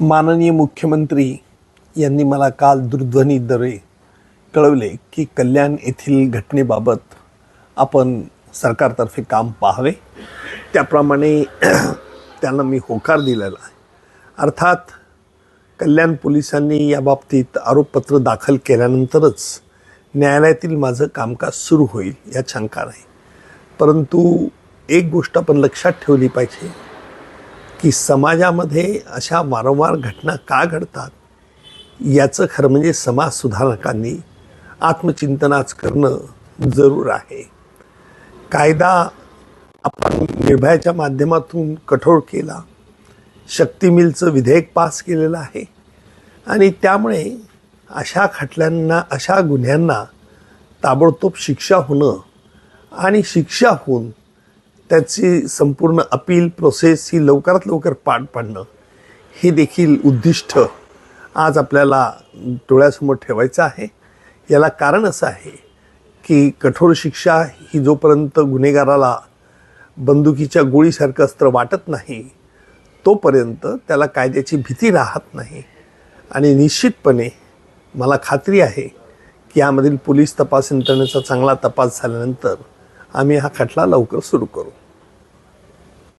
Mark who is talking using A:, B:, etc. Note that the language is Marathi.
A: माननीय मुख्यमंत्री यांनी मला काल दूरध्वनीद्वारे कळवले की कल्याण येथील घटनेबाबत आपण सरकारतर्फे काम पाहावे. त्याप्रमाणे त्यांना मी होकार दिलेला आहे. अर्थात कल्याण पोलिसांनी याबाबतीत आरोपपत्र दाखल केल्यानंतरच न्यायालयातील माझं कामकाज सुरू होईल यात शंका नाही. परंतु एक गोष्ट आपण लक्षात ठेवली पाहिजे. की समाजामध्ये अशा वारंवार घटना का घडतात याचं खरं म्हणजे समाज सुधारकांनी आत्मचिंतनाच करणं जरूर आहे. कायदा आपण निर्भयाच्या माध्यमातून कठोर केला शक्ती मिलचं विधेयक पास केलेलं आहे आणि त्यामुळे अशा खटल्यांना अशा गुन्ह्यांना ताबडतोब शिक्षा होणं आणि शिक्षा होऊन त्याची संपूर्ण अपील प्रोसेस ही लवकरात लवकर पार पाडणं हे देखील उद्दिष्ट आज आपल्याला डोळ्यासमोर ठेवायचं आहे. याला कारण असं आहे की कठोर शिक्षा ही जोपर्यंत गुन्हेगाराला बंदुकीच्या गोळीसारखं अस्त्र वाटत नाही तोपर्यंत त्याला कायद्याची भीती राहत नाही. आणि निश्चितपणे मला खात्री आहे की यामधील पोलीस तपास यंत्रणेचा चांगला तपास झाल्यानंतर आम्ही हा खटला लवकर सुरू करू.